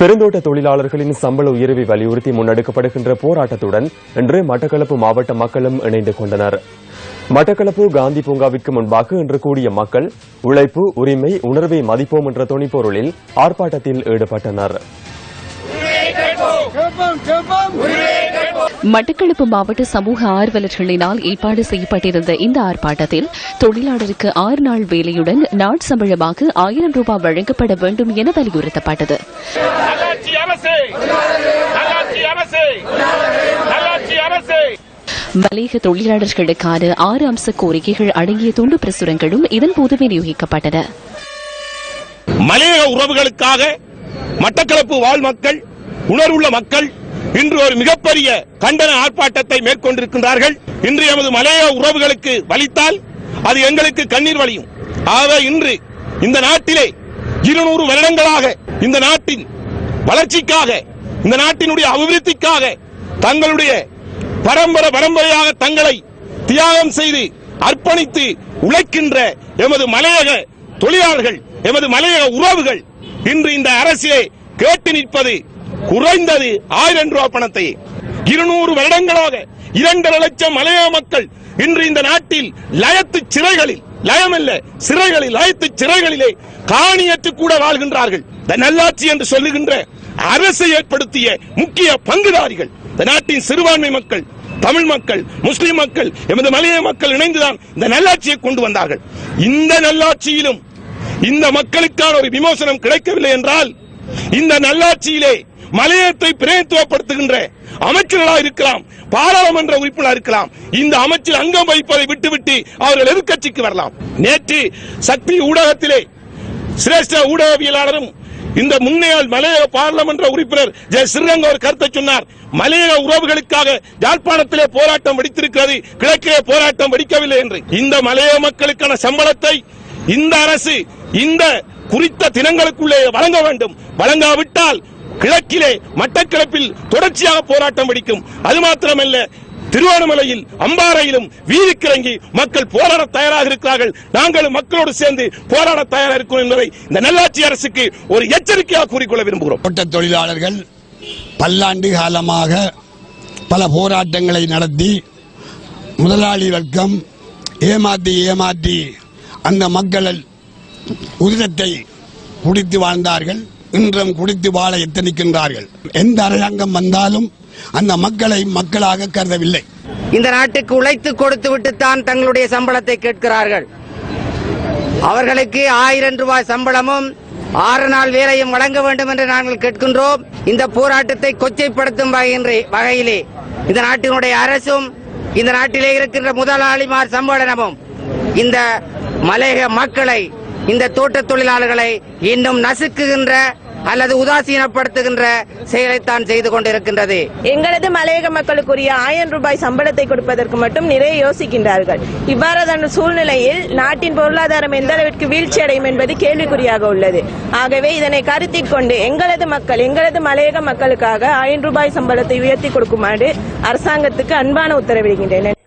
பெருந்தோட்ட தொழிலாளர்களின் சம்பள உயர்வை வலியுறுத்தி முன்னெடுக்கப்படுகின்ற போராட்டத்துடன் இன்று மட்டக்களப்பு மாவட்ட மக்களும் இணைந்து கொண்டனர். மட்டக்களப்பு காந்தி பூங்காவிற்கு முன்பாக இன்று கூடிய மக்கள் உழைப்பு உரிமை உணர்வை மதிப்போம் என்ற துணிப்பொருளில் ஆர்ப்பாட்டத்தில் ஈடுபட்டனர். மட்டக்களப்பு மாவட்ட சமூக ஆர்வலர்களினால் ஏற்பாடு செய்யப்பட்டிருந்த இந்த ஆர்ப்பாட்டத்தில் தொழிலாளருக்கு ஆறு நாள் வேலையுடன் நாட் சம்பளமாக ஆயிரம் ரூபாய் வழங்கப்பட வேண்டும் என வலியுறுத்தப்பட்டது. மலேக தொழிலாளர்களுக்கான ஆறு அம்ச கோரிக்கைகள் அடங்கிய துண்டு பிரசுரங்களும் இதன்போது விநியோகிக்கப்பட்டன மலையக உறவுகளுக்காக மட்டக்களப்பு வாழ் மக்கள் உணர்வுள்ள மக்கள் இன்று ஒரு மிகப்பெரிய கண்டன ஆர்ப்பாட்டத்தை மேற்கொண்டிருக்கின்றார்கள். இன்று எமது மலைய உறவுகளுக்கு வலித்தால் அது எங்களுக்கு கண்ணீர் வலியும் ஆக இன்று இந்த நாட்டிலே இருநூறு வருடங்களாக இந்த நாட்டின் வளர்ச்சிக்காக இந்த நாட்டினுடைய அபிவிருத்திக்காக தங்களுடைய பரம்பரை பரம்பரையாக தங்களை தியாகம் செய்து அர்ப்பணித்து உழைக்கின்ற எமது மலையக தொழிலாளர்கள் எமது மலையக உறவுகள் இன்று இந்த அரசியை கேட்டு நிற்பது குறைந்தது ஆயிரம் ரூபாய் பணத்தை. இருநூறு வருடங்களாக இரண்டரை லட்சம் மலைய மக்கள் இன்று இந்த நாட்டில் லயத்து சிறைகளில் லயமல்ல சிறைகளில் லயத்து சிறைகளிலே காணியற்று கூட வாழ்கின்றார்கள். இந்த நல்லாட்சி என்று சொல்லுகின்ற அரசை ஏற்படுத்திய முக்கிய பங்குதாரிகள். இந்த நாட்டின் சிறுபான்மை மக்கள் தமிழ் மக்கள் முஸ்லிம் மக்கள் எமது மலைய மக்கள் இணைந்துதான் இந்த நல்லாட்சியை கொண்டு வந்தார்கள். இந்த நல்லாட்சியிலும் இந்த மக்களுக்கான ஒரு விமோசனம் கிடைக்கவில்லை என்றால் இந்த நல்லாட்சியிலே மலையத்தை பிரதிநிதித்துவப்படுத்துகின்ற அமைச்சர்களாக இருக்கலாம் பாராளுமன்ற உறுப்பினர் இருக்கலாம் இந்த அமைச்சர் அங்கம் வைப்பதை விட்டுவிட்டு அவர்கள் எதிர்க்கட்சிக்கு வரலாம். நேற்று சக்தி ஊடகத்திலே சிரேஷ்ட ஊடகவியலாளரும் இந்த முன்னையால் மலையக பாராளுமன்ற உறுப்பினர் ஜெய சிறங்க ஒரு கருத்தை சொன்னார். மலையக உறவுகளுக்காக யாழ்ப்பாணத்திலே போராட்டம் வெடித்திருக்கிறது கிழக்கிலே போராட்டம் வெடிக்கவில்லை என்று. இந்த மலையக மக்களுக்கான சம்பளத்தை இந்த அரசு இந்த குறித்த தினங்களுக்குள்ளே வழங்க வேண்டும். வழங்காவிட்டால் கிழக்கிலே மட்டக்கிழப்பில் தொடர்ச்சியாக போராட்டம் வெடிக்கும். அது மாத்திரமல்ல திருவண்ணாமலையில் அம்பாறையிலும் வீதிக்கிறங்கி மக்கள் போராட தயாராக இருக்கிறார்கள். நாங்களும் மக்களோடு சேர்ந்து போராட தயாராக இருக்கிறோம் என்பதை இந்த நல்லாட்சி அரசுக்கு ஒரு எச்சரிக்கையாக கூறிக்கொள்ள விரும்புகிறோம். தோட்ட தொழிலாளர்கள் பல்லாண்டு காலமாக பல போராட்டங்களை நடத்தி முதலாளி வர்க்கம் ஏமாற்றி ஏமாற்றி அந்த மக்கள் உதிரத்தை குடித்து வாழ்ந்தார்கள். இன்றும் குடித்து வாழ எத்தனிக்கின்றார்கள்? எந்த அரசாங்கம் வந்தாலும் அந்த மக்களை மக்களாக கருதவில்லை. இந்த நாட்டுக்கு உழைத்து கொடுத்து விட்டுத்தான் தங்களுடைய சம்பளத்தை கேட்கிறார்கள். அவர்களுக்கு ஆயிரம் ரூபாய் சம்பளமும் ஆறு நாள் வேலையும் வழங்க வேண்டும் என்று நாங்கள் கேட்கின்றோம். இந்த போராட்டத்தை கொச்சைப்படுத்தும் வகையின்றி- வகையிலே இந்த நாட்டினுடைய அரசும் இந்த நாட்டிலே இருக்கின்ற முதலாளிமார் சம்பளமும் இந்த மலையக மக்களை இந்த தோட்ட தொழிலாளர்களை இன்னும் நசுக்குகின்ற அல்லது உதாசீனப்படுத்துகின்ற செயலைத்தான் செய்து கொண்டிருக்கின்றது. எங்களது மலையக மக்களுக்குரிய ஆயிரம் ரூபாய் சம்பளத்தை கொடுப்பதற்கு மட்டும் நிறைய யோசிக்கின்றார்கள். இவ்வாறான சூழ்நிலையில் நாட்டின் பொருளாதாரம் எந்த அளவிற்கு வீழ்ச்சி அடையும் என்பது கேள்விக்குறியாக உள்ளது. ஆகவே இதனை கருத்தில் கொண்டு எங்களது மக்கள் எங்களது மலையக மக்களுக்காக ஆயிரம் ரூபாய் சம்பளத்தை உயர்த்தி கொடுக்குமாறு அரசாங்கத்துக்கு அன்பான உத்தரவிடுகின்றனர்